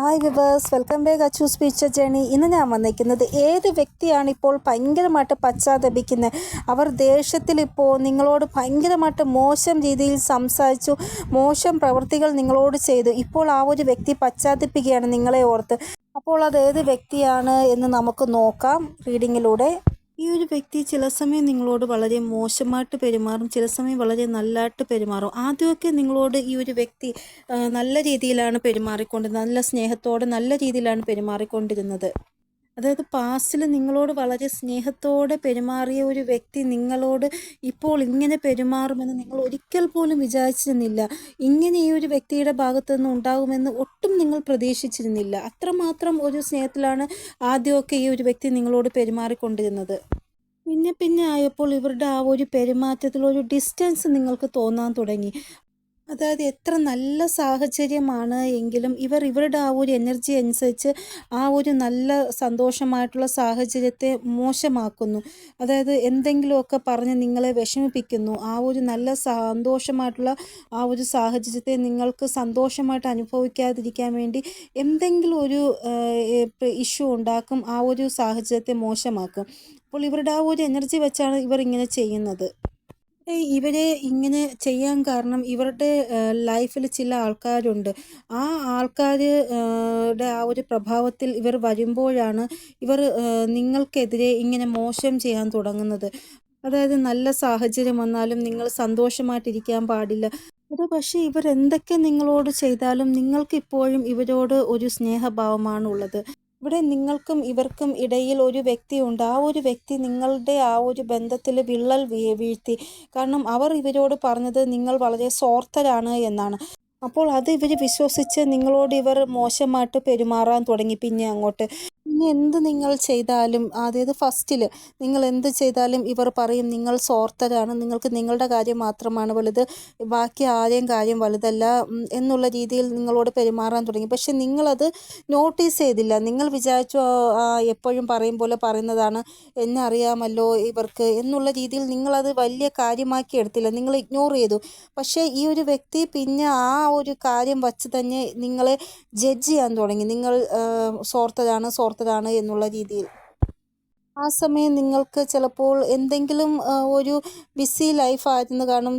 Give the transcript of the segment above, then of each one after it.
Hi viewers welcome back Achu സ്പീച്ചർ journey ഇന്ന് ഞാൻ വന്നിരിക്കുന്നത് ഏത് വ്യക്തിയാണ് ഇപ്പോൾ ഭയങ്കരമായിട്ട് പശ്ചാത്തപിക്കുന്നത് അവർ ദേഷ്യത്തിലിപ്പോൾ നിങ്ങളോട് ഭയങ്കരമായിട്ട് മോശം രീതിയിൽ സംസാരിച്ചു മോശം പ്രവൃത്തികൾ നിങ്ങളോട് ചെയ്തു. ഇപ്പോൾ ആ ഒരു വ്യക്തി പശ്ചാത്തപിക്കുകയാണ് നിങ്ങളെ ഓർത്ത്. അപ്പോൾ അത് ഏത് വ്യക്തിയാണ് എന്ന് നമുക്ക് നോക്കാം. റീഡിങ്ങിലൂടെ ഈ ഒരു വ്യക്തി ചില സമയം നിങ്ങളോട് വളരെ മോശമായിട്ട് പെരുമാറും ചില സമയം വളരെ നല്ലതായിട്ട് പെരുമാറും. ആദ്യമൊക്കെ നിങ്ങളോട് ഈ ഒരു വ്യക്തി നല്ല രീതിയിലാണ് പെരുമാറിക്കൊണ്ടിരുന്നത് നല്ല സ്നേഹത്തോടെ നല്ല രീതിയിലാണ് പെരുമാറിക്കൊണ്ടിരുന്നത്. അതായത് പാസ്റ്റിൽ നിങ്ങളോട് വളരെ സ്നേഹത്തോടെ പെരുമാറിയ ഒരു വ്യക്തി നിങ്ങളോട് ഇപ്പോൾ ഇങ്ങനെ പെരുമാറുമെന്ന് നിങ്ങൾ ഒരിക്കൽ പോലും വിചാരിച്ചിരുന്നില്ല. ഇങ്ങനെ ഈ ഒരു വ്യക്തിയുടെ ഭാഗത്തു നിന്ന് ഉണ്ടാകുമെന്ന് ഒട്ടും നിങ്ങൾ പ്രതീക്ഷിച്ചിരുന്നില്ല. അത്രമാത്രം ഒരു സ്നേഹത്തിലാണ് ആദ്യമൊക്കെ ഈ ഒരു വ്യക്തി നിങ്ങളോട് പെരുമാറിക്കൊണ്ടിരുന്നത്. പിന്നെ പിന്നെ ആയപ്പോൾ ഇവരുടെ ആ ഒരു പെരുമാറ്റത്തിൽ ഒരു ഡിസ്റ്റൻസ് നിങ്ങൾക്ക് തോന്നാൻ തുടങ്ങി. അതായത് എത്ര നല്ല സാഹചര്യമാണ് എങ്കിലും ഇവർ ഇവരുടെ ആ ഒരു എനർജി അനുസരിച്ച് ആ ഒരു നല്ല സന്തോഷമായിട്ടുള്ള സാഹചര്യത്തെ മോശമാക്കുന്നു. അതായത് എന്തെങ്കിലുമൊക്കെ പറഞ്ഞ് നിങ്ങളെ വിഷമിപ്പിക്കുന്നു. ആ ഒരു നല്ല സന്തോഷമായിട്ടുള്ള ആ ഒരു സാഹചര്യത്തെ നിങ്ങൾക്ക് സന്തോഷമായിട്ട് അനുഭവിക്കാതിരിക്കാൻ വേണ്ടി എന്തെങ്കിലും ഒരു ഇഷ്യൂ ഉണ്ടാക്കും. ആ ഒരു സാഹചര്യത്തെ മോശമാക്കും. അപ്പോൾ ഇവരുടെ ആ ഒരു എനർജി വെച്ചാണ് ഇവർ ഇങ്ങനെ ചെയ്യുന്നത്. ഇവരെ ഇങ്ങനെ ചെയ്യാൻ കാരണം ഇവരുടെ ലൈഫിൽ ചില ആൾക്കാരുണ്ട്. ആ ആൾക്കാരുടെ ആ ഒരു പ്രഭാവത്തിൽ ഇവർ വരുമ്പോഴാണ് ഇവർ നിങ്ങൾക്കെതിരെ ഇങ്ങനെ മോശം ചെയ്യാൻ തുടങ്ങുന്നത്. അതായത് നല്ല സാഹചര്യം വന്നാലും നിങ്ങൾ സന്തോഷമായിട്ടിരിക്കാൻ പാടില്ല. അത് പക്ഷേ ഇവർ എന്തൊക്കെ നിങ്ങളോട് ചെയ്താലും നിങ്ങൾക്കിപ്പോഴും ഇവരോട് ഒരു സ്നേഹഭാവമാണ് ഉള്ളത് ഇവിടെ നിങ്ങൾക്കും ഇവർക്കും ഇടയിൽ ഒരു വ്യക്തിയുണ്ട്. ആ ഒരു വ്യക്തി നിങ്ങളുടെ ആ ഒരു ബന്ധത്തിൽ വിള്ളൽ വീഴ്ത്തി. കാരണം അവർ ഇവരോട് പറഞ്ഞത് നിങ്ങൾ വളരെ സ്വാർത്ഥരാണ് എന്നാണ്. അപ്പോൾ അത് ഇവർ വിശ്വസിച്ച് നിങ്ങളോട് ഇവർ മോശമായിട്ട് പെരുമാറാൻ തുടങ്ങി. പിന്നെ അങ്ങോട്ട് പിന്നെ എന്ത് നിങ്ങൾ ചെയ്താലും അതായത് ഫസ്റ്റിൽ നിങ്ങൾ എന്ത് ചെയ്താലും ഇവർ പറയും നിങ്ങൾ സ്വാർത്ഥരാണ് നിങ്ങൾക്ക് നിങ്ങളുടെ കാര്യം മാത്രമാണ് വലുത് ബാക്കി ആരെയും കാര്യം വലുതല്ല എന്നുള്ള രീതിയിൽ നിങ്ങളോട് പെരുമാറാൻ തുടങ്ങി. പക്ഷെ നിങ്ങളത് നോട്ടീസ് ചെയ്തില്ല. നിങ്ങൾ വിചാരിച്ചു "ആ, ആ, എപ്പോഴും പറയും പോലെ പറയുന്നതാണ് എന്നെ അറിയാമല്ലോ ഇവർക്ക് എന്നുള്ള രീതിയിൽ നിങ്ങളത് വലിയ കാര്യമാക്കി എടുത്തില്ല. നിങ്ങൾ ഇഗ്നോർ ചെയ്തു. പക്ഷേ ഈ ഒരു വ്യക്തി പിന്നെ ആ ഒരു കാര്യം വച്ച് തന്നെ നിങ്ങളെ ജഡ്ജ് ചെയ്യാൻ തുടങ്ങി. നിങ്ങൾ സ്വാർത്ഥരാണ് സ്വാർത്ഥരാണ് സ്വാർത്ഥരാണ് എന്നുള്ള രീതിയിൽ. ആ സമയം നിങ്ങൾക്ക് ചിലപ്പോൾ എന്തെങ്കിലും ഒരു ബിസി ലൈഫായിരുന്നു കാരണം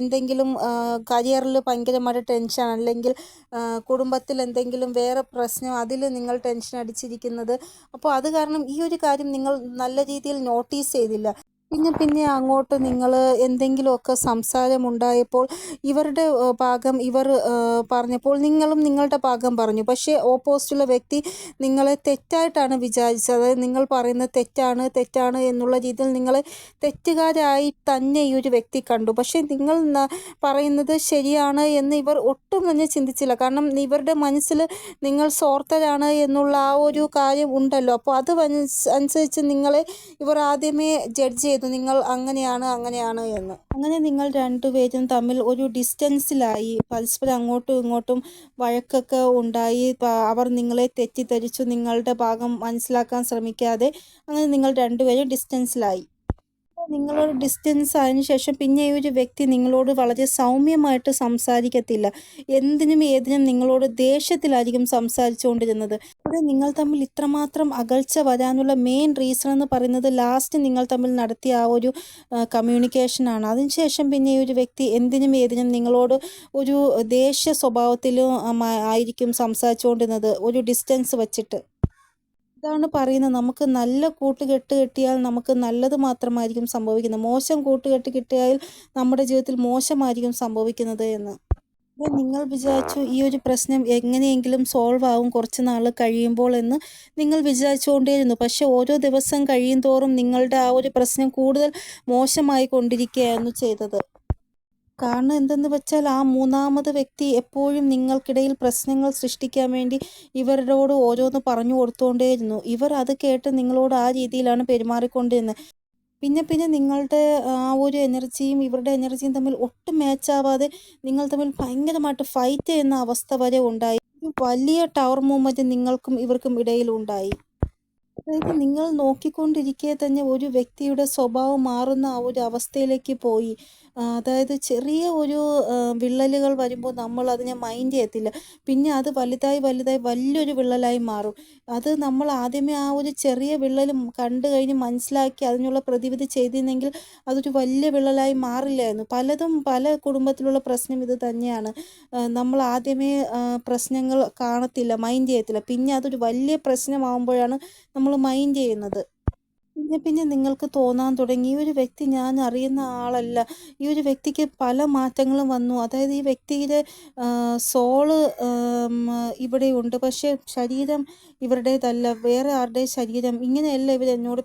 എന്തെങ്കിലും കരിയറിൽ ഭയങ്കരമായിട്ട് ടെൻഷൻ അല്ലെങ്കിൽ കുടുംബത്തിൽ എന്തെങ്കിലും വേറെ പ്രശ്നം അതിൽ നിങ്ങൾ ടെൻഷൻ അടിച്ചിരിക്കുന്നത്. അപ്പോൾ അത് കാരണം ഈ ഒരു കാര്യം നിങ്ങൾ നല്ല രീതിയിൽ നോട്ടീസ് ചെയ്തില്ല. പിന്നെ പിന്നെ അങ്ങോട്ട് നിങ്ങൾ എന്തെങ്കിലുമൊക്കെ സംസാരമുണ്ടായപ്പോൾ ഇവരുടെ ഭാഗം ഇവർ പറഞ്ഞപ്പോൾ നിങ്ങളും നിങ്ങളുടെ ഭാഗം പറഞ്ഞു. പക്ഷേ ഓപ്പോസിറ്റുള്ള വ്യക്തി നിങ്ങളെ തെറ്റായിട്ടാണ് വിചാരിച്ചത്. അതായത് നിങ്ങൾ പറയുന്നത് തെറ്റാണ് തെറ്റാണ് എന്നുള്ള രീതിയിൽ നിങ്ങളെ തെറ്റുകാരായി തന്നെ ഈ ഒരു വ്യക്തി കണ്ടു. പക്ഷേ നിങ്ങൾ പറയുന്നത് ശരിയാണ് എന്ന് ഇവർ ഒട്ടും തന്നെ ചിന്തിച്ചില്ല. കാരണം ഇവരുടെ മനസ്സിൽ നിങ്ങൾ സ്വാർത്ഥരാണ് എന്നുള്ള ആ ഒരു കാര്യം ഉണ്ടല്ലോ. അപ്പോൾ അത് അനുസ്- അനുസരിച്ച് നിങ്ങളെ ഇവർ ആദ്യമേ ജഡ്ജ് ചെയ്തു. നിങ്ങൾ അങ്ങനെയാണ് അങ്ങനെയാണ് എന്ന്. അങ്ങനെ നിങ്ങൾ രണ്ടുപേരും തമ്മിൽ ഒരു ഡിസ്റ്റൻസിലായി പരസ്പരം അങ്ങോട്ടും ഇങ്ങോട്ടും വഴക്കൊക്കെ ഉണ്ടായി. അവർ നിങ്ങളെ തെറ്റിദ്ധരിച്ചു. നിങ്ങളുടെ ഭാഗം മനസ്സിലാക്കാൻ ശ്രമിക്കാതെ അങ്ങനെ നിങ്ങൾ രണ്ടുപേരും ഡിസ്റ്റൻസിലായി. നിങ്ങളോട് ഡിസ്റ്റൻസ് ആയതിനു ശേഷം പിന്നെ ഈ ഒരു വ്യക്തി നിങ്ങളോട് വളരെ സൗമ്യമായിട്ട് സംസാരിക്കത്തില്ല. എന്തിനും ഏതിനും നിങ്ങളോട് ദേഷ്യത്തിലായിരിക്കും സംസാരിച്ചുകൊണ്ടിരുന്നത്. ഇവിടെ നിങ്ങൾ തമ്മിൽ ഇത്രമാത്രം അകൽച്ച വരാനുള്ള മെയിൻ റീസൺ എന്ന് പറയുന്നത് ലാസ്റ്റ് നിങ്ങൾ തമ്മിൽ നടത്തിയ ആ ഒരു കമ്മ്യൂണിക്കേഷനാണ് അതിനുശേഷം പിന്നെ ഈ ഒരു വ്യക്തി എന്തിനും ഏതിനും നിങ്ങളോട് ഒരു ദേഷ്യ സ്വഭാവത്തിലും ആയിരിക്കും സംസാരിച്ചുകൊണ്ടിരുന്നത്. ഒരു ഡിസ്റ്റൻസ് വച്ചിട്ട്. ഇതാണ് പറയുന്നത്? നമുക്ക് നല്ല കൂട്ടുകെട്ട് കിട്ടിയാൽ നമുക്ക് നല്ലത് മാത്രമായിരിക്കും സംഭവിക്കുന്നത്. മോശം കൂട്ടുകെട്ട് കിട്ടിയാൽ നമ്മുടെ ജീവിതത്തിൽ മോശമായിരിക്കും സംഭവിക്കുന്നത് എന്ന്. അപ്പോൾ നിങ്ങൾ വിചാരിച്ചു ഈ ഒരു പ്രശ്നം എങ്ങനെയെങ്കിലും സോൾവ് ആവും കുറച്ച് നാൾ കഴിയുമ്പോൾ എന്ന് നിങ്ങൾ വിചാരിച്ചുകൊണ്ടേയിരുന്നു. പക്ഷെ ഓരോ ദിവസം കഴിയും തോറും നിങ്ങളുടെ ആ ഒരു പ്രശ്നം കൂടുതൽ മോശമായി കൊണ്ടിരിക്കുകയായിരുന്നു ചെയ്തത്. കാരണം എന്തെന്ന് വെച്ചാൽ ആ മൂന്നാമത് വ്യക്തി എപ്പോഴും നിങ്ങൾക്കിടയിൽ പ്രശ്നങ്ങൾ സൃഷ്ടിക്കാൻ വേണ്ടി ഇവരോട് ഓരോന്ന് പറഞ്ഞു കൊടുത്തുകൊണ്ടേയിരുന്നു ഇവർ അത് കേട്ട് നിങ്ങളോട് ആ രീതിയിലാണ് പെരുമാറിക്കൊണ്ടിരുന്നത്. പിന്നെ പിന്നെ നിങ്ങളുടെ ആ ഒരു എനർജിയും ഇവരുടെ എനർജിയും തമ്മിൽ ഒട്ടും മാച്ചാവാതെ നിങ്ങൾ തമ്മിൽ ഭയങ്കരമായിട്ട് ഫൈറ്റ് ചെയ്യുന്ന അവസ്ഥ വരെ ഉണ്ടായി. വലിയ ടവർ മൂവ്മെന്റ് നിങ്ങൾക്കും ഇവർക്കും ഇടയിൽ ഉണ്ടായി. അതായത് നിങ്ങൾ നോക്കിക്കൊണ്ടിരിക്കെ തന്നെ ഒരു വ്യക്തിയുടെ സ്വഭാവം മാറുന്ന ആ ഒരു അവസ്ഥയിലേക്ക് പോയി. അതായത് ചെറിയ ഒരു വിള്ളലുകൾ വരുമ്പോൾ നമ്മൾ അതിനെ മൈൻഡ് ചെയ്യത്തില്ല. പിന്നെ അത് വലുതായി വലുതായി വലിയൊരു വിള്ളലായി മാറും. അത് നമ്മൾ ആദ്യമേ ആ ഒരു ചെറിയ വിള്ളൽ കണ്ടു കഴിഞ്ഞ് മനസ്സിലാക്കി അതിനുള്ള പ്രതിവിധി ചെയ്തിരുന്നെങ്കിൽ അതൊരു വലിയ വിള്ളലായി മാറില്ലായിരുന്നു. പലതും പല കുടുംബത്തിലുള്ള പ്രശ്നം ഇത് തന്നെയാണ്. നമ്മൾ ആദ്യമേ പ്രശ്നങ്ങൾ കാണത്തില്ല, മൈൻഡ് ചെയ്യത്തില്ല. പിന്നെ അതൊരു വലിയ പ്രശ്നമാകുമ്പോഴാണ് നമ്മൾ മൈൻഡ് ചെയ്യുന്നത്. പിന്നെ പിന്നെ നിങ്ങൾക്ക് തോന്നാൻ തുടങ്ങി ഈ ഒരു വ്യക്തി ഞാൻ അറിയുന്ന ആളല്ല. ഈ ഒരു വ്യക്തിക്ക് പല മാറ്റങ്ങളും വന്നു. അതായത് ഈ വ്യക്തിയുടെ സോൾ ഇവിടെ ഇവിടെയുണ്ട്. പക്ഷേ ശരീരം ഇവരുടേതല്ല. വേറെ ആരുടെ ശരീരം. ഇങ്ങനെയല്ല ഇവർ എന്നോട്.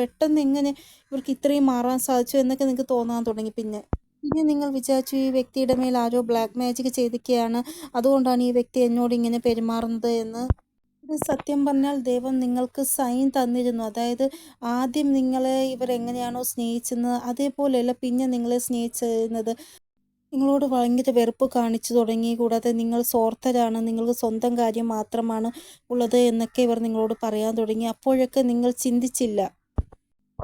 പെട്ടെന്ന് എങ്ങനെ ഇവർക്ക് ഇത്രയും മാറാൻ സാധിച്ചു എന്നൊക്കെ നിങ്ങൾക്ക് തോന്നാൻ തുടങ്ങി പിന്നെ. പിന്നെ നിങ്ങൾ വിചാരിച്ചു ഈ വ്യക്തിയുടെ മേൽ ആരോ ബ്ലാക്ക് മാജിക് ചെയ്തിരിക്കുകയാണ്. അതുകൊണ്ടാണ് ഈ വ്യക്തി എന്നോട് ഇങ്ങനെ പെരുമാറുന്നത് എന്ന്. സത്യം പറഞ്ഞാൽ ദൈവം നിങ്ങൾക്ക് സൈൻ തന്നിരുന്നു. അതായത് ആദ്യം നിങ്ങളെ ഇവരെങ്ങനെയാണോ സ്നേഹിച്ചത് അതേപോലെയല്ല പിന്നെ നിങ്ങളെ സ്നേഹിച്ചിരുന്നത്. നിങ്ങളോട് ഭയങ്കര വെറുപ്പ് കാണിച്ചു തുടങ്ങി. കൂടാതെ നിങ്ങൾ സ്വാർത്ഥരാണ്. നിങ്ങൾക്ക് സ്വന്തം കാര്യം മാത്രമാണ് ഉള്ളത് എന്നൊക്കെ ഇവർ നിങ്ങളോട് പറയാൻ തുടങ്ങി. അപ്പോഴൊക്കെ നിങ്ങൾ ചിന്തിച്ചില്ല.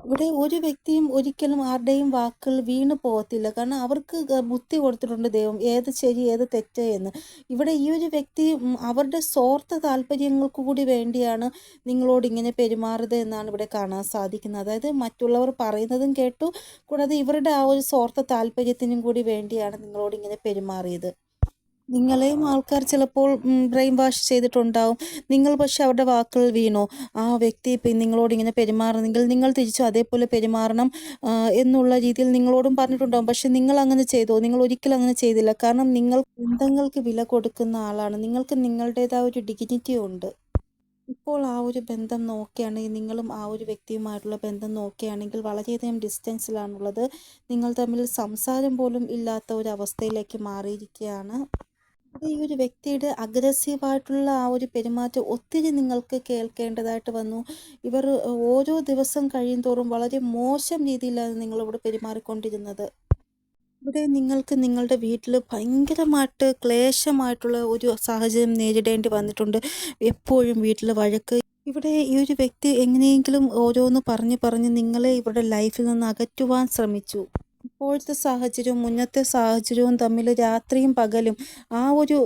ഇവിടെ ഒരു വ്യക്തിയും ഒരിക്കലും ആരുടെയും വാക്കുകൾ വീണു പോകത്തില്ല. കാരണം അവർക്ക് ബുദ്ധി കൊടുത്തിട്ടുണ്ട് ദൈവം. ഏത് ശരി ഏത് തെറ്റ് എന്ന്. ഇവിടെ ഈ ഒരു വ്യക്തി അവരുടെ സ്വാർത്ഥ താല്പര്യങ്ങൾക്ക് കൂടി വേണ്ടിയാണ് നിങ്ങളോട് ഇങ്ങനെ പെരുമാറുന്നത് എന്നാണ് ഇവിടെ കാണാൻ സാധിക്കുന്നത്. അതായത് മറ്റുള്ളവർ പറയുന്നതും കേട്ടു. കൂടാതെ ഇവരുടെ ആ ഒരു സ്വാർത്ഥ താല്പര്യത്തിനും കൂടി വേണ്ടിയാണ് നിങ്ങളോട് ഇങ്ങനെ പെരുമാറിയത്. നിങ്ങളെയും ആൾക്കാർ ചിലപ്പോൾ ബ്രെയിൻ വാഷ് ചെയ്തിട്ടുണ്ടാവും. നിങ്ങൾ പക്ഷെ അവരുടെ വാക്കുകൾ വീണു ആ വ്യക്തി ഇപ്പം നിങ്ങളോട് ഇങ്ങനെ പെരുമാറുന്നെങ്കിൽ നിങ്ങൾ തിരിച്ചു അതേപോലെ പെരുമാറണം എന്നുള്ള രീതിയിൽ നിങ്ങളോടും പറഞ്ഞിട്ടുണ്ടാവും. പക്ഷെ നിങ്ങൾ അങ്ങനെ ചെയ്തോ? നിങ്ങൾ ഒരിക്കലും അങ്ങനെ ചെയ്തില്ല. കാരണം നിങ്ങൾ ബന്ധങ്ങൾക്ക് വില കൊടുക്കുന്ന ആളാണ്. നിങ്ങൾക്ക് നിങ്ങളുടേതായ ഒരു ഡിഗ്നിറ്റി ഉണ്ട്. ഇപ്പോൾ ആ ഒരു ബന്ധം നോക്കുകയാണെങ്കിൽ നിങ്ങളും ആ ഒരു വ്യക്തിയുമായിട്ടുള്ള ബന്ധം നോക്കുകയാണെങ്കിൽ വളരെയധികം ഡിസ്റ്റൻസിലാണുള്ളത്. നിങ്ങൾ തമ്മിൽ സംസാരം പോലും ഇല്ലാത്ത ഒരു അവസ്ഥയിലേക്ക് മാറിയിരിക്കുകയാണ്. ഈ ഒരു വ്യക്തിയുടെ അഗ്രസീവായിട്ടുള്ള ആ ഒരു പെരുമാറ്റം ഒത്തിരി നിങ്ങൾക്ക് കേൾക്കേണ്ടതായിട്ട് വന്നു. ഇവർ ഓരോ ദിവസം കഴിയും തോറും വളരെ മോശം രീതിയിലാണ് നിങ്ങളോട് പെരുമാറിക്കൊണ്ടിരുന്നത്. ഇവിടെ നിങ്ങൾക്ക് നിങ്ങളുടെ വീട്ടിൽ ഭയങ്കരമായിട്ട് ക്ലേശമായിട്ടുള്ള ഒരു സാഹചര്യം നേരിടേണ്ടി വന്നിട്ടുണ്ട്. എപ്പോഴും വീട്ടിൽ വഴക്ക്. ഇവിടെ ഈ ഒരു വ്യക്തി എങ്ങനെയെങ്കിലും ഓരോന്ന് പറഞ്ഞ് പറഞ്ഞ് നിങ്ങളെ ഇവരുടെ ലൈഫിൽ നിന്ന് അകറ്റുവാൻ ശ്രമിച്ചു. ഇപ്പോഴത്തെ സാഹചര്യവും മുന്നത്തെ സാഹചര്യവും തമ്മിൽ രാത്രിയും പകലും ആ ഒരു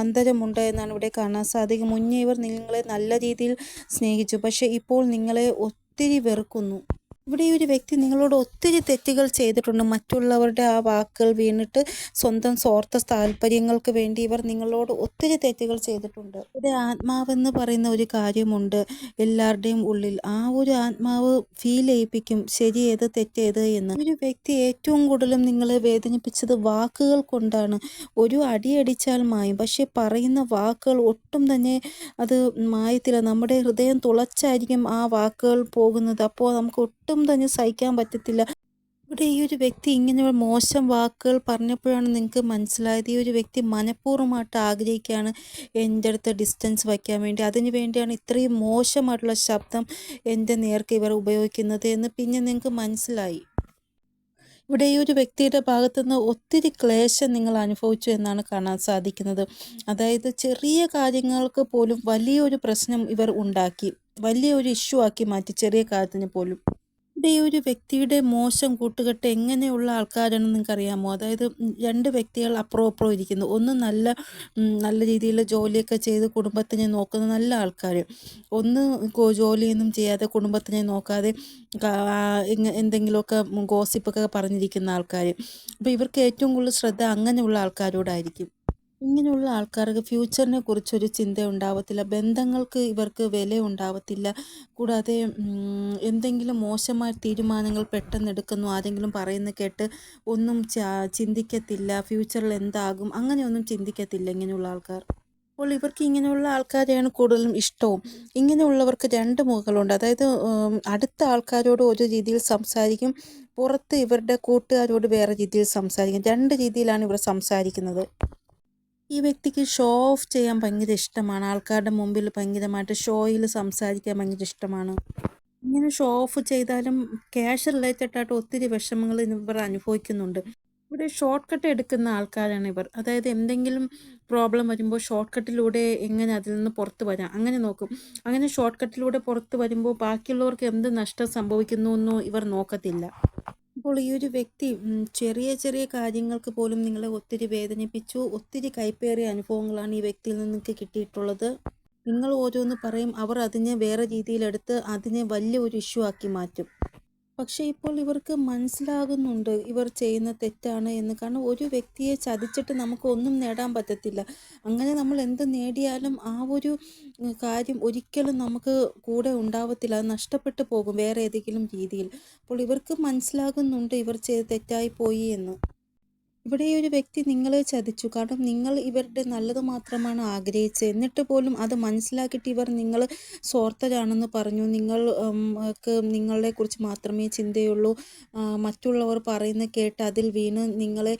അന്തരമുണ്ട് എന്നാണ് ഇവിടെ കാണാൻ സാധിക്കും മുന്നേ ഇവർ നിങ്ങളെ നല്ല രീതിയിൽ സ്നേഹിച്ചു. പക്ഷേ ഇപ്പോൾ നിങ്ങളെ ഒത്തിരി വെറുക്കുന്നു. ഇവിടെ ഒരു വ്യക്തി നിങ്ങളോട് ഒത്തിരി തെറ്റുകൾ ചെയ്തിട്ടുണ്ട്. മറ്റുള്ളവരുടെ ആ വാക്കുകൾ വീണിട്ട് സ്വന്തം സ്വാർത്ഥ താല്പര്യങ്ങൾക്ക് വേണ്ടി ഇവർ നിങ്ങളോട് ഒത്തിരി തെറ്റുകൾ ചെയ്തിട്ടുണ്ട്. ഇവിടെ ആത്മാവെന്ന് പറയുന്ന ഒരു കാര്യമുണ്ട് എല്ലാവരുടെയും ഉള്ളിൽ. ആ ഒരു ആത്മാവ് ഫീൽ ചെയ്യിപ്പിക്കും ശരി ഏത് തെറ്റേത് എന്ന്. ഒരു വ്യക്തി ഏറ്റവും കൂടുതലും നിങ്ങളെ വേദനിപ്പിച്ചത് വാക്കുകൾ കൊണ്ടാണ്. ഒരു അടിയടിച്ചാൽ മായും. പക്ഷേ പറയുന്ന വാക്കുകൾ ഒട്ടും തന്നെ അത് മായത്തില്ല. നമ്മുടെ ഹൃദയം തുളച്ചായിരിക്കും ആ വാക്കുകൾ പോകുന്നത്. അപ്പോൾ നമുക്ക് ഒട്ടും തന്നെ സഹിക്കാൻ പറ്റത്തില്ല. ഇവിടെ ഈ ഒരു വ്യക്തി ഇങ്ങനെ മോശം വാക്കുകൾ പറഞ്ഞപ്പോഴാണ് നിങ്ങൾക്ക് മനസ്സിലായത് ഈ ഒരു വ്യക്തി മനഃപൂർവമായിട്ട് ആഗ്രഹിക്കുകയാണ് എന്റെ അടുത്ത് ഡിസ്റ്റൻസ് വയ്ക്കാൻ വേണ്ടി. അതിന് വേണ്ടിയാണ് ഇത്രയും മോശമായിട്ടുള്ള ശബ്ദം എന്റെ നേർക്ക് ഇവർ ഉപയോഗിക്കുന്നത് എന്ന് പിന്നെ നിങ്ങൾക്ക് മനസ്സിലായി. ഇവിടെ ഈ ഒരു വ്യക്തിയുടെ ഭാഗത്തു നിന്ന് ഒത്തിരി ക്ലേശം നിങ്ങൾ അനുഭവിച്ചു എന്നാണ് കാണാൻ സാധിക്കുന്നത്. അതായത് ചെറിയ കാര്യങ്ങൾക്ക് പോലും വലിയൊരു പ്രശ്നം ഇവർ ഉണ്ടാക്കി. വലിയൊരു ഇഷ്യൂ ആക്കി മാറ്റി ചെറിയ കാര്യത്തിന് പോലും. ഇവിടെ ഈ ഒരു വ്യക്തിയുടെ മോശം കൂട്ടുകെട്ട് എങ്ങനെയുള്ള ആൾക്കാരാണെന്ന് നിങ്ങൾക്കറിയാമോ? അതായത് രണ്ട് വ്യക്തികൾ അപ്പുറം അപ്പുറം ഇരിക്കുന്നു. ഒന്ന് നല്ല നല്ല രീതിയിൽ ജോലിയൊക്കെ ചെയ്ത് കുടുംബത്തിനെ നോക്കുന്ന നല്ല ആൾക്കാർ. ഒന്ന് ജോലിയൊന്നും ചെയ്യാതെ കുടുംബത്തിനെ നോക്കാതെ എന്തെങ്കിലുമൊക്കെ ഗോസിപ്പൊക്കെ പറഞ്ഞിരിക്കുന്ന ആൾക്കാർ. അപ്പോൾ ഇവർക്ക് ഏറ്റവും കൂടുതൽ ശ്രദ്ധ അങ്ങനെയുള്ള ആൾക്കാരോടായിരിക്കും. ഇങ്ങനെയുള്ള ആൾക്കാർക്ക് ഫ്യൂച്ചറിനെ കുറിച്ചൊരു ചിന്ത ഉണ്ടാവത്തില്ല. ബന്ധങ്ങൾക്ക് ഇവർക്ക് വില ഉണ്ടാവത്തില്ല. കൂടാതെ എന്തെങ്കിലും മോശമായ തീരുമാനങ്ങൾ പെട്ടെന്ന് എടുക്കുന്നു. ആരെങ്കിലും പറയുന്ന കേട്ട് ഒന്നും ചിന്തിക്കത്തില്ല. ഫ്യൂച്ചറിൽ എന്താകും അങ്ങനെയൊന്നും ചിന്തിക്കത്തില്ല ഇങ്ങനെയുള്ള ആൾക്കാർ. അപ്പോൾ ഇവർക്ക് ഇങ്ങനെയുള്ള ആൾക്കാരെയാണ് കൂടുതലും ഇഷ്ടവും. ഇങ്ങനെയുള്ളവർക്ക് രണ്ട് മുഖങ്ങളുണ്ട്. അതായത് അടുത്ത ആൾക്കാരോട് ഒരു രീതിയിൽ സംസാരിക്കും. പുറത്ത് ഇവരുടെ കൂട്ടുകാരോട് വേറെ രീതിയിൽ സംസാരിക്കും. രണ്ട് രീതിയിലാണ് ഇവർ സംസാരിക്കുന്നത്. ഈ വ്യക്തിക്ക് ഷോ ഓഫ് ചെയ്യാൻ ഭയങ്കര ഇഷ്ടമാണ്. ആൾക്കാരുടെ മുമ്പിൽ ഭയങ്കരമായിട്ട് ഷോയിൽ സംസാരിക്കാൻ ഭയങ്കര ഇഷ്ടമാണ്. ഇങ്ങനെ ഷോ ഓഫ് ചെയ്താലും ക്യാഷ് റിലേറ്റഡ് ആയിട്ട് ഒത്തിരി വിഷമങ്ങൾ ഇവർ അനുഭവിക്കുന്നുണ്ട്. ഇവിടെ ഷോർട്ട് കട്ട് എടുക്കുന്ന ആൾക്കാരാണ് ഇവർ. അതായത് എന്തെങ്കിലും പ്രോബ്ലം വരുമ്പോൾ ഷോർട്ട് കട്ടിലൂടെ എങ്ങനെ അതിൽ നിന്ന് പുറത്ത് വരാം അങ്ങനെ നോക്കും. അങ്ങനെ ഷോർട്ട് കട്ടിലൂടെ പുറത്ത് വരുമ്പോൾ ബാക്കിയുള്ളവർക്ക് എന്ത് നഷ്ടം സംഭവിക്കുന്നു എന്നോ ഇവർ നോക്കത്തില്ല. അപ്പോൾ ഈ ഒരു വ്യക്തി ചെറിയ ചെറിയ കാര്യങ്ങൾക്ക് പോലും നിങ്ങളെ ഒത്തിരി വേദനിപ്പിച്ചു. ഒത്തിരി കൈപ്പേറിയ അനുഭവങ്ങളാണ് ഈ വ്യക്തിയിൽ നിങ്ങൾക്ക് കിട്ടിയിട്ടുള്ളത്. നിങ്ങൾ ഓരോന്ന് പറയും അവർ അതിനെ വേറെ രീതിയിലെടുത്ത് അതിനെ വലിയ ഒരു ഇഷ്യൂ ആക്കി മാറ്റും. പക്ഷേ ഇപ്പോൾ ഇവർക്ക് മനസ്സിലാകുന്നുണ്ട് ഇവർ ചെയ്യുന്ന തെറ്റാണ് എന്ന്. കാരണം ഒരു വ്യക്തിയെ ചതിച്ചിട്ട് നമുക്ക് ഒന്നും നേടാൻ പറ്റത്തില്ല. അങ്ങനെ നമ്മൾ എന്ത് നേടിയാലും ആ ഒരു കാര്യം ഒരിക്കലും നമുക്ക് കൂടെ ഉണ്ടാവത്തില്ല. അത് നഷ്ടപ്പെട്ടു പോകും വേറെ ഏതെങ്കിലും രീതിയിൽ. അപ്പോൾ ഇവർക്ക് മനസ്സിലാകുന്നുണ്ട് ഇവർ ചെയ്ത് തെറ്റായി പോയി എന്ന്. ഇവിടെ ഒരു വ്യക്തി നിങ്ങളെ ചതിച്ചു. കാരണം നിങ്ങൾ ഇവരുടെ നല്ലത് മാത്രമാണ് ആഗ്രഹിച്ചത്. എന്നിട്ട് പോലും അത് മനസ്സിലാക്കിയിട്ട് ഇവർ നിങ്ങൾ സ്വാർത്ഥരാണെന്ന് പറഞ്ഞു. നിങ്ങൾ നിങ്ങളെ കുറിച്ച് മാത്രമേ ചിന്തയുള്ളൂ. മറ്റുള്ളവർ പറയുന്ന കേട്ട് അതിൽ വീണ് നിങ്ങളെ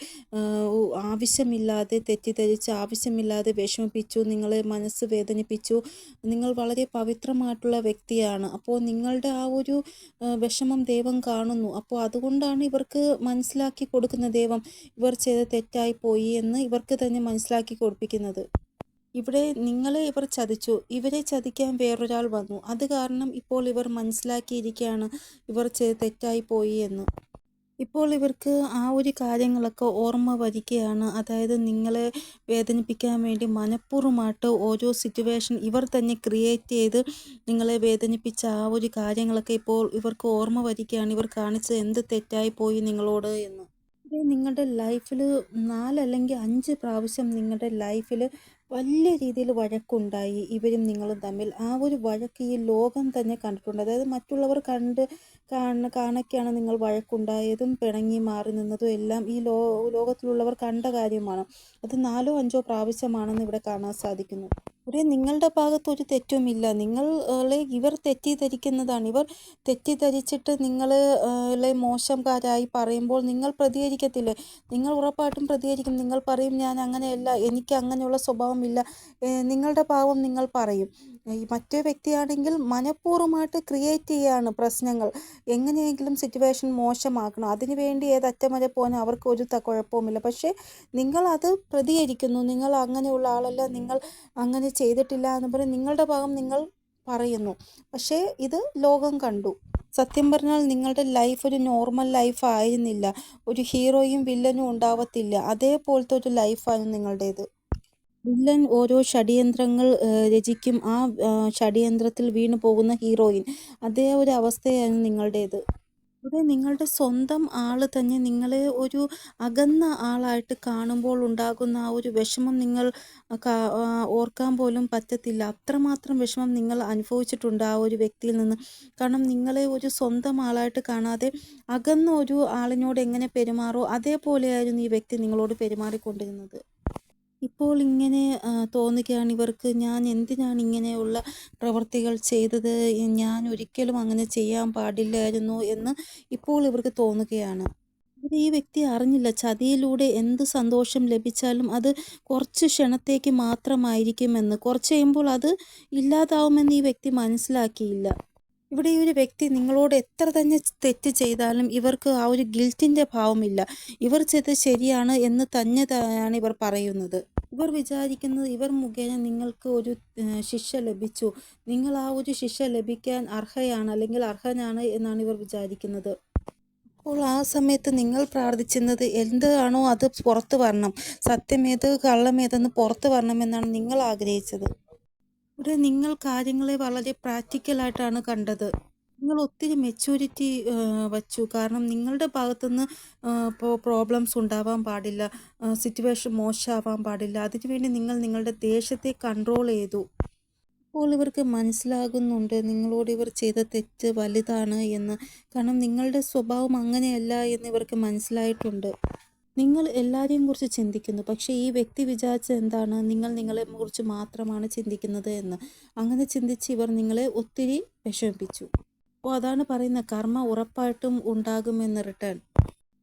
ആവശ്യമില്ലാതെ തെറ്റിദ്ധരിച്ച് ആവശ്യമില്ലാതെ വിഷമിപ്പിച്ചു. നിങ്ങളെ മനസ്സ് വേദനിപ്പിച്ചു. നിങ്ങൾ വളരെ പവിത്രമായിട്ടുള്ള വ്യക്തിയാണ്. അപ്പോൾ നിങ്ങളുടെ ആ ഒരു വിഷമം ദൈവം കാണുന്നു. അപ്പോൾ അതുകൊണ്ടാണ് ഇവർക്ക് മനസ്സിലാക്കി കൊടുക്കുന്ന ദൈവം. ഇവർ ചെയ്തത് തെറ്റായി പോയി എന്ന് ഇവർക്ക് തന്നെ മനസ്സിലാക്കി കൊടുപ്പിക്കുന്നത്. ഇവിടെ നിങ്ങളെ ഇവർ ചതിച്ചു. ഇവരെ ചതിക്കാൻ വേറൊരാൾ വന്നു. അത് കാരണം ഇപ്പോൾ ഇവർ മനസ്സിലാക്കിയിരിക്കുകയാണ് ഇവർ ചെയ്ത് തെറ്റായി പോയി എന്ന്. ഇപ്പോൾ ഇവർക്ക് ആ ഒരു കാര്യങ്ങളൊക്കെ ഓർമ്മ വരികയാണ്. അതായത് നിങ്ങളെ വേദനിപ്പിക്കാൻ വേണ്ടി മനഃപൂർവമായിട്ട് ഓരോ സിറ്റുവേഷൻ ഇവർ തന്നെ ക്രിയേറ്റ് ചെയ്ത് നിങ്ങളെ വേദനിപ്പിച്ച ആ ഒരു കാര്യങ്ങളൊക്കെ ഇപ്പോൾ ഇവർക്ക് ഓർമ്മ വരികയാണ്. ഇവർ കാണിച്ചത് എന്ത് തെറ്റായി പോയി നിങ്ങളോട് എന്ന്. ഇത് നിങ്ങളുടെ ലൈഫിൽ നാലല്ലെങ്കിൽ അഞ്ച് പ്രാവശ്യം നിങ്ങളുടെ ലൈഫിൽ വലിയ രീതിയിൽ വഴക്കുണ്ടായി ഇവരും നിങ്ങളും തമ്മിൽ. ആ ഒരു വഴക്ക് ഈ ലോകം തന്നെ കണ്ടിട്ടുണ്ട്. അതായത് മറ്റുള്ളവർ കണ്ട് കാണ കാണക്കെയാണ് നിങ്ങൾ വഴക്കുണ്ടായതും പിണങ്ങി മാറി നിന്നതും എല്ലാം ഈ ലോ ലോകത്തിലുള്ളവർ കണ്ട കാര്യമാണ്. അത് 4ഓ 5ഓ പ്രാവശ്യമാണെന്ന് ഇവിടെ കാണാൻ സാധിക്കുന്നു. ഇവിടെ നിങ്ങളുടെ ഭാഗത്ത് ഒരു തെറ്റുമില്ല. നിങ്ങളെ ഇവർ തെറ്റിദ്ധരിക്കുന്നതാണ്. ഇവർ തെറ്റിദ്ധരിച്ചിട്ട് നിങ്ങളെ മോശംകാരായി പറയുമ്പോൾ നിങ്ങൾ പ്രതികരിക്കത്തില്ലേ? നിങ്ങൾ ഉറപ്പായിട്ടും പ്രതികരിക്കും. നിങ്ങൾ പറയും ഞാൻ അങ്ങനെയല്ല. എനിക്ക് അങ്ങനെയുള്ള സ്വഭാവമില്ല. നിങ്ങളുടെ ഭാവം നിങ്ങൾ പറയും. മറ്റേ വ്യക്തിയാണെങ്കിൽ മനഃപൂർവമായിട്ട് ക്രിയേറ്റ് ചെയ്യാണ് പ്രശ്നങ്ങൾ. എങ്ങനെയെങ്കിലും സിറ്റുവേഷൻ മോശമാക്കണം. അതിനുവേണ്ടി ഏതറ്റം വരെ പോകാൻ അവർക്ക് ഒരു കുഴപ്പവുമില്ല. പക്ഷേ നിങ്ങളത് പ്രതികരിക്കുന്നു. നിങ്ങൾ അങ്ങനെയുള്ള ആളല്ല. നിങ്ങൾ അങ്ങനെ ചെയ്തിട്ടില്ല എന്ന് പറഞ്ഞ് നിങ്ങളുടെ ഭാഗം നിങ്ങൾ പറയുന്നു. പക്ഷേ ഇത് ലോകം കണ്ടു. സത്യം പറഞ്ഞാൽ നിങ്ങളുടെ ലൈഫ് ഒരു നോർമൽ ലൈഫ് ആയിരുന്നില്ല. ഒരു ഹീറോയും വില്ലനും ഉണ്ടാവത്തില്ല. അതേപോലത്തെ ഒരു ലൈഫായിരുന്നു നിങ്ങളുടേത്. വില്ലൻ ഓരോ ഷഡ്യന്ത്രങ്ങൾ രചിക്കും. ആ ആ, ഷഡ്യന്ത്രത്തിൽ വീണു പോകുന്ന ഹീറോയിൻ. അതേ ഒരു അവസ്ഥയാണ് നിങ്ങളുടേത്. ഇവിടെ നിങ്ങളുടെ സ്വന്തം ആൾ തന്നെ നിങ്ങളെ ഒരു അകന്ന ആളായിട്ട് കാണുമ്പോൾ ഉണ്ടാകുന്ന ആ ഒരു വിഷമം നിങ്ങൾ ഓർക്കാൻ പോലും പറ്റത്തില്ല. അത്രമാത്രം വിഷമം നിങ്ങൾ അനുഭവിച്ചിട്ടുണ്ട് ആ ഒരു വ്യക്തിയിൽ നിന്ന്. കാരണം നിങ്ങളെ ഒരു സ്വന്തം ആളായിട്ട് കാണാതെ അകന്ന ഒരു ആളിനോട് എങ്ങനെ പെരുമാറോ അതേപോലെയായിരുന്നു ഈ വ്യക്തി നിങ്ങളോട് പെരുമാറിക്കൊണ്ടിരുന്നത്. ഇപ്പോൾ ഇങ്ങനെ തോന്നുകയാണ് ഇവർക്ക് ഞാൻ എന്തിനാണ് ഇങ്ങനെയുള്ള പ്രവൃത്തികൾ ചെയ്തത്? ഞാൻ ഒരിക്കലും അങ്ങനെ ചെയ്യാൻ പാടില്ലായിരുന്നു എന്ന് ഇപ്പോൾ ഇവർക്ക് തോന്നുകയാണ്. ഈ വ്യക്തി അറിഞ്ഞില്ല ചതിയിലൂടെ എന്ത് സന്തോഷം ലഭിച്ചാലും അത് കുറച്ച് ക്ഷണത്തേക്ക് മാത്രമായിരിക്കുമെന്ന്. കുറച്ച് കഴിയുമ്പോൾ അത് ഇല്ലാതാവുമെന്ന് ഈ വ്യക്തി മനസ്സിലാക്കിയില്ല. ഇവിടെ ഈ ഒരു വ്യക്തി നിങ്ങളോട് എത്ര തന്നെ തെറ്റ് ചെയ്താലും ഇവർക്ക് ആ ഒരു ഗിൽറ്റിന്റെ ഭാവമില്ല. ഇവർ ചെയ്ത് ശരിയാണ് എന്ന് തന്നെ തന്നെയാണ് ഇവർ പറയുന്നത്. ഇവർ വിചാരിക്കുന്നത് ഇവർ മുഖേന നിങ്ങൾക്ക് ഒരു ശിക്ഷ ലഭിച്ചു. നിങ്ങൾ ആ ഒരു ശിക്ഷ ലഭിക്കാൻ അർഹയാണ് അല്ലെങ്കിൽ അർഹനാണ് എന്നാണ് ഇവർ വിചാരിക്കുന്നത്. അപ്പോൾ ആ സമയത്ത് നിങ്ങൾ പ്രാർത്ഥിച്ചിരുന്നത് എന്താണോ അത് പുറത്ത് വരണം. സത്യമേത് കള്ളമേതെന്ന് പുറത്ത് വരണമെന്നാണ് നിങ്ങൾ ആഗ്രഹിച്ചത്. ഇവിടെ നിങ്ങൾ കാര്യങ്ങളെ വളരെ പ്രാക്ടിക്കലായിട്ടാണ് കണ്ടത്. നിങ്ങൾ ഒത്തിരി മെച്യൂരിറ്റി വച്ചു. കാരണം നിങ്ങളുടെ ഭാഗത്തുനിന്ന് ഇപ്പോൾ പ്രോബ്ലംസ് ഉണ്ടാവാൻ പാടില്ല. സിറ്റുവേഷൻ മോശമാവാൻ പാടില്ല. അതിനുവേണ്ടി നിങ്ങൾ നിങ്ങളുടെ ദേഷ്യത്തെ കൺട്രോൾ ചെയ്തു. ഇപ്പോൾ ഇവർക്ക് മനസ്സിലാകുന്നുണ്ട് നിങ്ങളോട് ഇവർ ചെയ്ത തെറ്റ് വലുതാണ് എന്ന്. കാരണം നിങ്ങളുടെ സ്വഭാവം അങ്ങനെയല്ല എന്ന് ഇവർക്ക് മനസ്സിലായിട്ടുണ്ട്. നിങ്ങൾ എല്ലാവരെയും കുറിച്ച് ചിന്തിക്കുന്നു. പക്ഷേ ഈ വ്യക്തി വിചാരിച്ചത് എന്താണ്? നിങ്ങൾ നിങ്ങളെ കുറിച്ച് മാത്രമാണ് ചിന്തിക്കുന്നത് എന്ന്. അങ്ങനെ ചിന്തിച്ച് ഇവർ നിങ്ങളെ ഒത്തിരി വിഷമിപ്പിച്ചു. അപ്പോൾ അതാണ് പറയുന്നത് കർമ്മ ഉറപ്പായിട്ടും ഉണ്ടാകുമെന്ന് റിട്ടേൺ.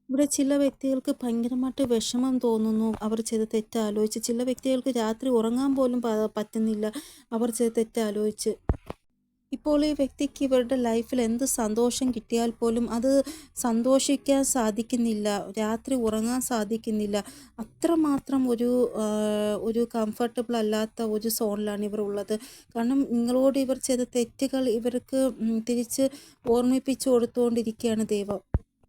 ഇവിടെ ചില വ്യക്തികൾക്ക് ഭയങ്കരമായിട്ട് വിഷമം തോന്നുന്നു അവർ ചെയ്ത തെറ്റ് ആലോചിച്ച്. ചില വ്യക്തികൾക്ക് രാത്രി ഉറങ്ങാൻ പോലും പറ്റുന്നില്ല അവർ ചെയ്ത തെറ്റ് ആലോചിച്ച്. ഇപ്പോൾ ഈ വ്യക്തിക്ക് ഇവരുടെ ലൈഫിൽ എന്ത് സന്തോഷം കിട്ടിയാൽ പോലും അത് സന്തോഷിക്കാൻ സാധിക്കുന്നില്ല രാത്രി ഉറങ്ങാൻ സാധിക്കുന്നില്ല. അത്രമാത്രം ഒരു ഒരു കംഫർട്ടബിൾ അല്ലാത്ത ഒരു സോണിലാണ് ഇവർ ഉള്ളത്. കാരണം നിങ്ങളോട് ഇവർ ചെയ്ത തെറ്റുകൾ ഇവർക്ക് തിരിച്ച് ഓർമ്മിപ്പിച്ചു കൊടുത്തുകൊണ്ടിരിക്കുകയാണ് ദൈവം.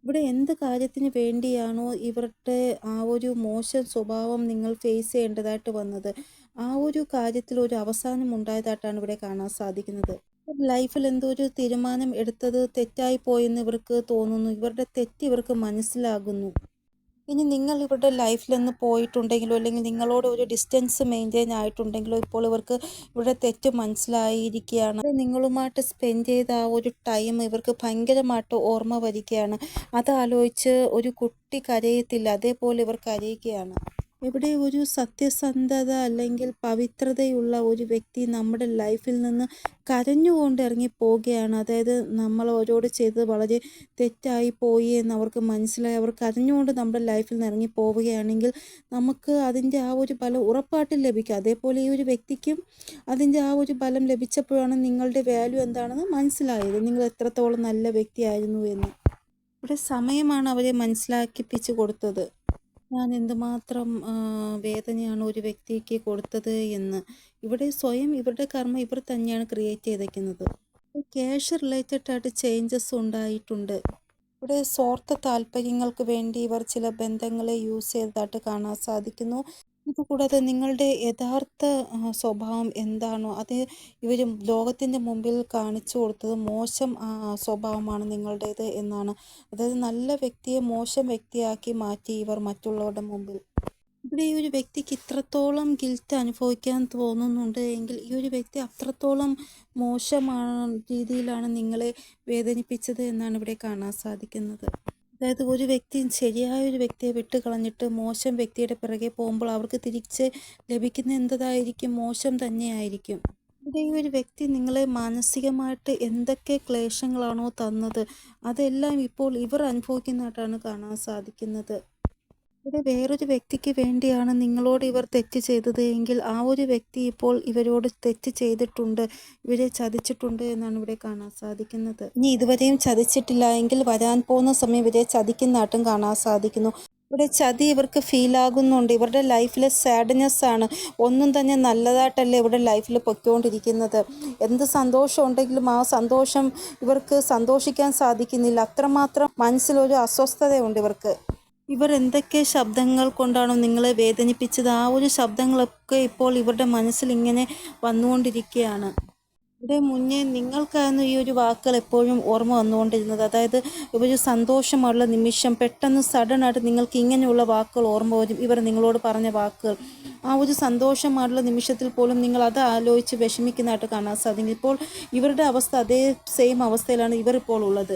ഇവിടെ എന്ത് കാര്യത്തിന് വേണ്ടിയാണോ ഇവരുടെ ആ ഒരു മോശം സ്വഭാവം നിങ്ങൾ ഫേസ് ചെയ്യേണ്ടതായിട്ട് വന്നത്. ആ ഒരു കാര്യത്തിൽ ഒരു അവസാനം ഉണ്ടായതായിട്ടാണ് ഇവിടെ കാണാൻ സാധിക്കുന്നത്. ലൈഫിൽ എന്തോ ഒരു തീരുമാനം എടുത്തത് തെറ്റായി പോയെന്ന് ഇവർക്ക് തോന്നുന്നു. ഇവരുടെ തെറ്റ് ഇവർക്ക് മനസ്സിലാകുന്നു. ഇനി നിങ്ങൾ ഇവരുടെ ലൈഫിൽ നിന്ന് പോയിട്ടുണ്ടെങ്കിലോ അല്ലെങ്കിൽ നിങ്ങളോട് ഒരു ഡിസ്റ്റൻസ് മെയിന്റെയിൻ ആയിട്ടുണ്ടെങ്കിലോ ഇപ്പോൾ ഇവർക്ക് ഇവരുടെ തെറ്റ് മനസ്സിലായിരിക്കുകയാണ്. നിങ്ങളുമായിട്ട് സ്പെൻഡ് ചെയ്ത ആ ഒരു ടൈം ഇവർക്ക് ഭയങ്കരമായിട്ട് ഓർമ്മ വരികയാണ്. അത് ആലോചിച്ച് ഒരു കുട്ടി കരയത്തില്ല. അതേപോലെ ഇവർ കരയുകയാണ്. ഇവിടെ ഒരു സത്യസന്ധത അല്ലെങ്കിൽ പവിത്രതയുള്ള ഒരു വ്യക്തി നമ്മുടെ ലൈഫിൽ നിന്ന് കരഞ്ഞുകൊണ്ട് ഇറങ്ങി പോവുകയാണ്. അതായത് നമ്മൾ ഓരോട് ചെയ്തത് വളരെ തെറ്റായി പോയി എന്ന് അവർക്ക് മനസ്സിലായി. അവർ കരഞ്ഞുകൊണ്ട് നമ്മുടെ ലൈഫിൽ നിന്ന് ഇറങ്ങി പോവുകയാണെങ്കിൽ നമുക്ക് അതിന്റെ ആ ഒരു ഫലം ഉറപ്പായിട്ട് ലഭിക്കും. അതേപോലെ ഈ ഒരു വ്യക്തിക്കും അതിന്റെ ആ ഒരു ഫലം ലഭിച്ചപ്പോഴാണ് നിങ്ങളുടെ വാല്യൂ എന്താണെന്ന് മനസ്സിലായത്. നിങ്ങൾ എത്രത്തോളം നല്ല വ്യക്തിയായിരുന്നു എന്ന്. ഇവിടെ സമയമാണ് അവരെ മനസ്സിലാക്കിപ്പിച്ച് കൊടുത്തത്. ഞാൻ എന്തുമാത്രം വേദനയാണ് ഒരു വ്യക്തിക്ക് കൊടുത്തത് എന്ന്. ഇവിടെ സ്വയം ഇവരുടെ കർമ്മം ഇവർ തന്നെയാണ് ക്രിയേറ്റ് ചെയ്തേക്കുന്നത്. ക്യാഷ് റിലേറ്റഡ് ആയിട്ട് ചേഞ്ചസ് ഉണ്ടായിട്ടുണ്ട്. ഇവിടെ സ്വാർത്ഥ താല്പര്യങ്ങൾക്ക് വേണ്ടി ഇവർ ചില ബന്ധങ്ങളെ യൂസ് ചെയ്തതായിട്ട് കാണാൻ സാധിക്കുന്നു. ഇതുകൂടാതെ നിങ്ങളുടെ യഥാർത്ഥ സ്വഭാവം എന്താണോ അത് ഇവർ ലോകത്തിന്റെ മുമ്പിൽ കാണിച്ചു കൊടുത്തത് മോശം സ്വഭാവമാണ് നിങ്ങളുടേത് എന്നാണ്. അതായത് നല്ല വ്യക്തിയെ മോശം വ്യക്തിയാക്കി മാറ്റി ഇവർ മറ്റുള്ളവരുടെ മുമ്പിൽ. ഇവിടെ ഈ ഒരു വ്യക്തിക്ക് ഇത്രത്തോളം ഗിൽറ്റ് അനുഭവിക്കാൻ തോന്നുന്നുണ്ട് എങ്കിൽ ഈ ഒരു വ്യക്തി അത്രത്തോളം മോശമാണ് രീതിയിലാണ് നിങ്ങളെ വേദനിപ്പിച്ചത് എന്നാണ് ഇവിടെ കാണാൻ സാധിക്കുന്നത്. അതായത് ഒരു വ്യക്തി ശരിയായ ഒരു വ്യക്തിയെ വിട്ടുകളഞ്ഞിട്ട് മോശം വ്യക്തിയുടെ പിറകെ പോകുമ്പോൾ അവർക്ക് തിരിച്ച് ലഭിക്കുന്ന എന്തതായിരിക്കും? മോശം തന്നെയായിരിക്കും. ഇവിടെ ഈ ഒരു വ്യക്തി നിങ്ങളെ മാനസികമായിട്ട് എന്തൊക്കെ ക്ലേശങ്ങളാണോ തന്നത് അതെല്ലാം ഇപ്പോൾ ഇവർ അനുഭവിക്കുന്നതായിട്ടാണ് കാണാൻ സാധിക്കുന്നത്. ഇവിടെ വേറൊരു വ്യക്തിക്ക് വേണ്ടിയാണ് നിങ്ങളോട് ഇവർ തെറ്റ് ചെയ്തത് എങ്കിൽ ആ ഒരു വ്യക്തി ഇപ്പോൾ ഇവരോട് തെറ്റ് ചെയ്തിട്ടുണ്ട് ഇവരെ ചതിച്ചിട്ടുണ്ട് എന്നാണ് ഇവിടെ കാണാൻ സാധിക്കുന്നത്. ഇനി ഇതുവരെയും ചതിച്ചിട്ടില്ല എങ്കിൽ വരാൻ പോകുന്ന സമയം ഇവരെ ചതിക്കുന്നതായിട്ടും കാണാൻ സാധിക്കുന്നു. ഇവിടെ ചതി ഇവർക്ക് ഫീൽ ആകുന്നുണ്ട്. ഇവരുടെ ലൈഫിലെ സാഡ്നെസ് ആണ്. ഒന്നും തന്നെ നല്ലതായിട്ടല്ല ഇവരുടെ ലൈഫിൽ പൊയ്ക്കൊണ്ടിരിക്കുന്നത്. എന്ത് സന്തോഷം ഉണ്ടെങ്കിലും ആ സന്തോഷം ഇവർക്ക് സന്തോഷിക്കാൻ സാധിക്കുന്നില്ല. അത്രമാത്രം മനസ്സിലൊരു അസ്വസ്ഥതയുണ്ട് ഇവർക്ക്. ഇവർ എന്തൊക്കെ ശബ്ദങ്ങൾ കൊണ്ടാണോ നിങ്ങളെ വേദനിപ്പിച്ചത്? ആ ഒരു ശബ്ദങ്ങളൊക്കെ ഇപ്പോൾ ഇവരുടെ മനസ്സിൽ ഇങ്ങനെ വന്നുകൊണ്ടിരിക്കുകയാണ്. ഇവിടെ മുന്നേ നിങ്ങൾക്കായിരുന്നു ഈ ഒരു വാക്കുകൾ എപ്പോഴും ഓർമ്മ വന്നുകൊണ്ടിരുന്നത്. അതായത് ഒരു സന്തോഷമുള്ള നിമിഷം പെട്ടെന്ന് സഡനായിട്ട് നിങ്ങൾക്ക് ഇങ്ങനെയുള്ള വാക്കുകൾ ഓർമ്മ വരും. ഇവർ നിങ്ങളോട് പറഞ്ഞ വാക്കുകൾ. ആ ഒരു സന്തോഷമായിട്ടുള്ള നിമിഷത്തിൽ പോലും നിങ്ങൾ അത് ആലോചിച്ച് വിഷമിക്കുന്നതായിട്ട് കാണാൻ സാധിക്കും. ഇപ്പോൾ ഇവരുടെ അവസ്ഥ അതേ സെയിം അവസ്ഥയിലാണ് ഇവർ ഇപ്പോൾ ഉള്ളത്.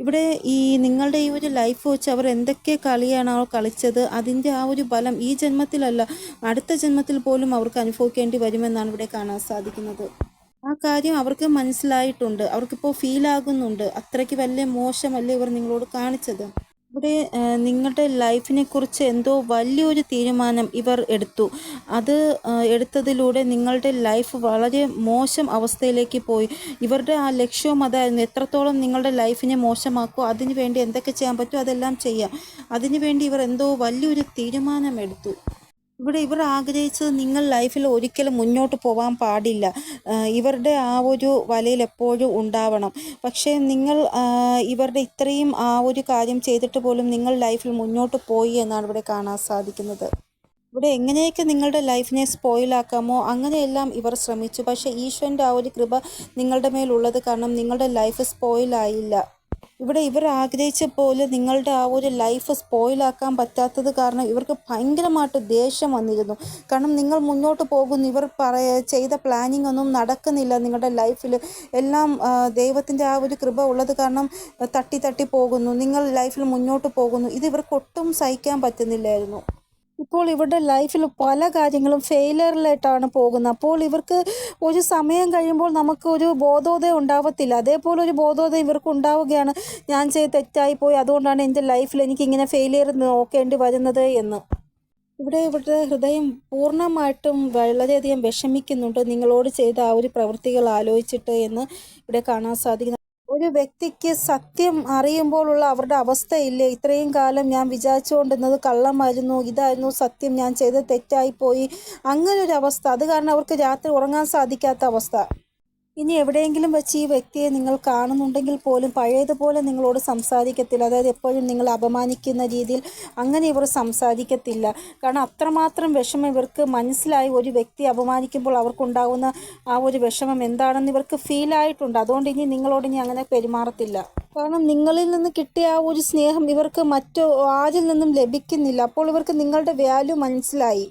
ഇവിടെ ഈ നിങ്ങളുടെ ഈ ഒരു ലൈഫ് വെച്ച് അവർ എന്തൊക്കെ കളിയാണോ കളിച്ചത് അതിന്റെ ആ ഒരു ബലം ഈ ജന്മത്തിലല്ല അടുത്ത ജന്മത്തിൽ പോലും അവർക്ക് അനുഭവിക്കേണ്ടി വരുമെന്നാണ് ഇവിടെ കാണാൻ സാധിക്കുന്നത്. ആ കാര്യം അവർക്ക് മനസ്സിലായിട്ടുണ്ട് അവർക്കിപ്പോൾ ഫീലാകുന്നുണ്ട് അത്രയ്ക്ക് വലിയ മോശമല്ലേ ഇവർ നിങ്ങളോട് കാണിച്ചത്? ഇവിടെ നിങ്ങളുടെ ലൈഫിനെ കുറിച്ച് എന്തോ വലിയൊരു തീരുമാനം ഇവർ എടുത്തു. അത് എടുത്തതിലൂടെ നിങ്ങളുടെ ലൈഫ് വളരെ മോശം അവസ്ഥയിലേക്ക് പോയി. ഇവരുടെ ആ ലക്ഷ്യവും അതായിരുന്നു എത്രത്തോളം നിങ്ങളുടെ ലൈഫിനെ മോശമാക്കുമോ അതിനുവേണ്ടി എന്തൊക്കെ ചെയ്യാൻ പറ്റുമോ അതെല്ലാം ചെയ്യാം. അതിനുവേണ്ടി ഇവർ എന്തോ വലിയൊരു തീരുമാനം എടുത്തു. ഇവിടെ ഇവർ ആഗ്രഹിച്ചത് നിങ്ങൾ ലൈഫിൽ ഒരിക്കലും മുന്നോട്ട് പോകാൻ പാടില്ല. ഇവരുടെ ആ ഒരു വലയിൽ എപ്പോഴും ഉണ്ടാവണം. പക്ഷേ നിങ്ങൾ ഇവരുടെ ഇത്രയും ആ ഒരു കാര്യം ചെയ്തിട്ട് പോലും നിങ്ങൾ ലൈഫിൽ മുന്നോട്ട് പോയി എന്നാണ് ഇവിടെ കാണാൻ സാധിക്കുന്നത്. ഇവിടെ എങ്ങനെയൊക്കെ നിങ്ങളുടെ ലൈഫിനെ സ്പോയിലാക്കാമോ അങ്ങനെയെല്ലാം ഇവർ ശ്രമിച്ചു. പക്ഷേ ഈശ്വരന്റെ ആ ഒരു കൃപ നിങ്ങളുടെ മേലുള്ളത് കാരണം നിങ്ങളുടെ ലൈഫ് സ്പോയിലായില്ല ഇവിടെ ഇവർ ആഗ്രഹിച്ച പോലെ നിങ്ങളുടെ ആ ഒരു ലൈഫ് സ്പോയിലാക്കാൻ പറ്റാത്തത് കാരണം ഇവർക്ക് ഭയങ്കരമായിട്ട് ദേഷ്യം വന്നിരുന്നു. കാരണം നിങ്ങൾ മുന്നോട്ട് പോകുന്നു. ഇവർ പറയ ചെയ്ത പ്ലാനിങ് ഒന്നും നടക്കുന്നില്ല നിങ്ങളുടെ ലൈഫിൽ എല്ലാം ദൈവത്തിന്റെ ആ ഒരു കൃപ ഉള്ളത് കാരണം തട്ടി തട്ടി പോകുന്നു. നിങ്ങൾ ലൈഫിൽ മുന്നോട്ട് പോകുന്നു. ഇത് ഇവർക്ക് ഒട്ടും സഹിക്കാൻ പറ്റുന്നില്ലായിരുന്നു. ഇപ്പോൾ ഇവരുടെ ലൈഫിൽ പല കാര്യങ്ങളും ഫെയിലിയറിലായിട്ടാണ് പോകുന്നത്. അപ്പോൾ ഇവർക്ക് ഒരു സമയം കഴിയുമ്പോൾ നമുക്ക് ഒരു ബോധോദയം ഉണ്ടാവത്തില്ല. അതേപോലെ ഒരു ബോധോദയം ഇവർക്ക് ഉണ്ടാവുകയാണ്. ഞാൻ ചെയ്ത് തെറ്റായി പോയി. അതുകൊണ്ടാണ് എന്റെ ലൈഫിൽ എനിക്ക് ഇങ്ങനെ ഫെയിലിയർ നോക്കേണ്ടി വരുന്നത് എന്ന്. ഇവിടെ ഇവരുടെ ഹൃദയം പൂർണമായിട്ടും വളരെയധികം വിഷമിക്കുന്നുണ്ട്. നിങ്ങളോട് ചെയ്ത ആ ഒരു പ്രവൃത്തികൾ ആലോചിച്ചിട്ട് എന്ന് ഇവിടെ കാണാൻ സാധിക്കുന്നു. ഒരു വ്യക്തിക്ക് സത്യം അറിയുമ്പോഴുള്ള അവരുടെ അവസ്ഥയില്ലേ? ഇത്രയും കാലം ഞാൻ വിചാരിച്ചുകൊണ്ടിരുന്നത് കള്ളമായിരുന്നു ഇതായിരുന്നു സത്യം ഞാൻ ചെയ്തത് തെറ്റായിപ്പോയി അങ്ങനെ ഒരു അവസ്ഥ അത് കാരണം അവർക്ക് രാത്രി ഉറങ്ങാൻ സാധിക്കാത്ത അവസ്ഥ. ഇനി എവിടെയെങ്കിലും വെച്ച് ഈ വ്യക്തിയെ നിങ്ങൾ കാണുന്നുണ്ടെങ്കിൽ പോലും പഴയതുപോലെ നിങ്ങളോട് സംസാരിക്കത്തില്ല. അതായത് എപ്പോഴും നിങ്ങൾ അപമാനിക്കുന്ന രീതിയിൽ അങ്ങനെ ഇവർ സംസാരിക്കത്തില്ല. കാരണം അത്രമാത്രം വിഷമം ഇവർക്ക് മനസ്സിലായി ഒരു വ്യക്തി അപമാനിക്കുമ്പോൾ അവർക്കുണ്ടാകുന്ന ആ ഒരു വിഷമം എന്താണെന്ന് ഇവർക്ക് ഫീൽ ആയിട്ടുണ്ട്. അതുകൊണ്ട് ഇനി നിങ്ങളോട് ഇനി അങ്ങനെ പെരുമാറത്തില്ല. കാരണം നിങ്ങളിൽ നിന്ന് കിട്ടിയ ആ ഒരു സ്നേഹം ഇവർക്ക് മറ്റു ആരിൽ നിന്നും ലഭിക്കുന്നില്ല. അപ്പോൾ ഇവർക്ക് നിങ്ങളുടെ വാല്യൂ മനസ്സിലായി.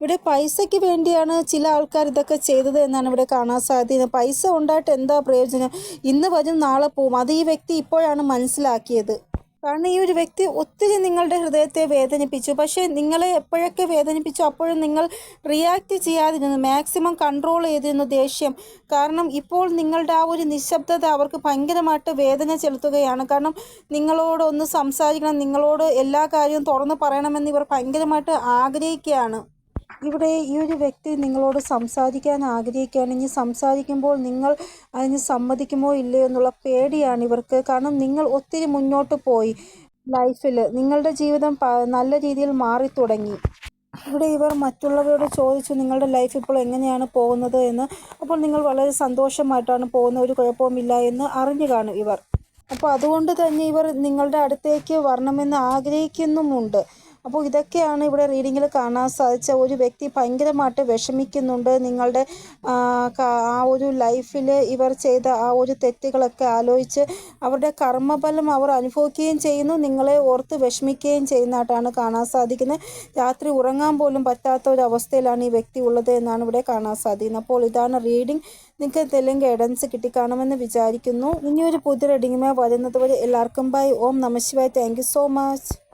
ഇവിടെ പൈസയ്ക്ക് വേണ്ടിയാണ് ചില ആൾക്കാർ ഇതൊക്കെ ചെയ്തത് എന്നാണ് ഇവിടെ കാണാൻ സാധിക്കുന്നത്. പൈസ ഉണ്ടായിട്ട് എന്താ പ്രയോജനം? ഇന്ന് വരും നാളെ പോവും. അത് ഈ വ്യക്തി ഇപ്പോഴാണ് മനസ്സിലാക്കിയത്. കാരണം ഈ ഒരു വ്യക്തി ഒത്തിരി നിങ്ങളുടെ ഹൃദയത്തെ വേദനിപ്പിച്ചു. പക്ഷേ നിങ്ങളെ എപ്പോഴൊക്കെ വേദനിപ്പിച്ചു അപ്പോഴും നിങ്ങൾ റിയാക്ട് ചെയ്യാതിരുന്നു. മാക്സിമം കൺട്രോൾ ചെയ്തിരുന്നു ദേഷ്യം. കാരണം ഇപ്പോൾ നിങ്ങളുടെ ആ ഒരു നിശബ്ദത അവർക്ക് ഭയങ്കരമായിട്ട് വേദന ചെലുത്തുകയാണ്. കാരണം നിങ്ങളോട് ഒന്ന് സംസാരിക്കണം നിങ്ങളോട് എല്ലാ കാര്യവും തുറന്നു പറയണമെന്ന് ഇവർ ഭയങ്കരമായിട്ട് ആഗ്രഹിക്കുകയാണ്. ഇവിടെ ഈ ഒരു വ്യക്തി നിങ്ങളോട് സംസാരിക്കാൻ ആഗ്രഹിക്കുകയാണ്. ഇനി സംസാരിക്കുമ്പോൾ നിങ്ങൾ അതിന് സമ്മതിക്കുമോ ഇല്ലയോ എന്നുള്ള പേടിയാണ് ഇവർക്ക്. കാരണം നിങ്ങൾ ഒത്തിരി മുന്നോട്ട് പോയി ലൈഫിൽ. നിങ്ങളുടെ ജീവിതം നല്ല രീതിയിൽ മാറി തുടങ്ങി. ഇവിടെ ഇവർ മറ്റുള്ളവരോട് ചോദിച്ചു നിങ്ങളുടെ ലൈഫ് ഇപ്പോൾ എങ്ങനെയാണ് പോകുന്നത്? എന്ന്. അപ്പോൾ നിങ്ങൾ വളരെ സന്തോഷമായിട്ടാണ് പോകുന്ന ഒരു കുഴപ്പവുമില്ല എന്ന് അറിഞ്ഞു കാണും ഇവർ. അപ്പോൾ അതുകൊണ്ട് തന്നെ ഇവർ നിങ്ങളുടെ അടുത്തേക്ക് വരണമെന്ന് ആഗ്രഹിക്കുന്നുമുണ്ട്. അപ്പോൾ ഇതൊക്കെയാണ് ഇവിടെ റീഡിങ്ങിൽ കാണാൻ സാധിച്ച ഒരു വ്യക്തി ഭയങ്കരമായിട്ട് വിഷമിക്കുന്നുണ്ട്. നിങ്ങളുടെ ആ, ഒരു ലൈഫിൽ ഇവർ ചെയ്ത ആ ഒരു തെറ്റുകളൊക്കെ ആലോചിച്ച് അവരുടെ കർമ്മഫലം അവർ അനുഭവിക്കുകയും ചെയ്യുന്നു. നിങ്ങളെ ഓർത്ത് വിഷമിക്കുകയും ചെയ്യുന്നതായിട്ടാണ് കാണാൻ സാധിക്കുന്നത്. രാത്രി ഉറങ്ങാൻ പോലും പറ്റാത്ത ഒരു അവസ്ഥയിലാണ് ഈ വ്യക്തി ഉള്ളത് എന്നാണ് ഇവിടെ കാണാൻ സാധിക്കുന്നത്. അപ്പോൾ ഇതാണ് റീഡിംഗ് നിങ്ങൾക്ക് എന്തെങ്കിലും ഗൈഡൻസ് കിട്ടിക്കാണുമെന്ന് വിചാരിക്കുന്നു. ഇനിയൊരു പുതിയ റീഡിങ്ങുമായി വരുന്നത് വരെ എല്ലാവർക്കും ബൈ ഓം നമശിവായ് താങ്ക് സോ മച്ച്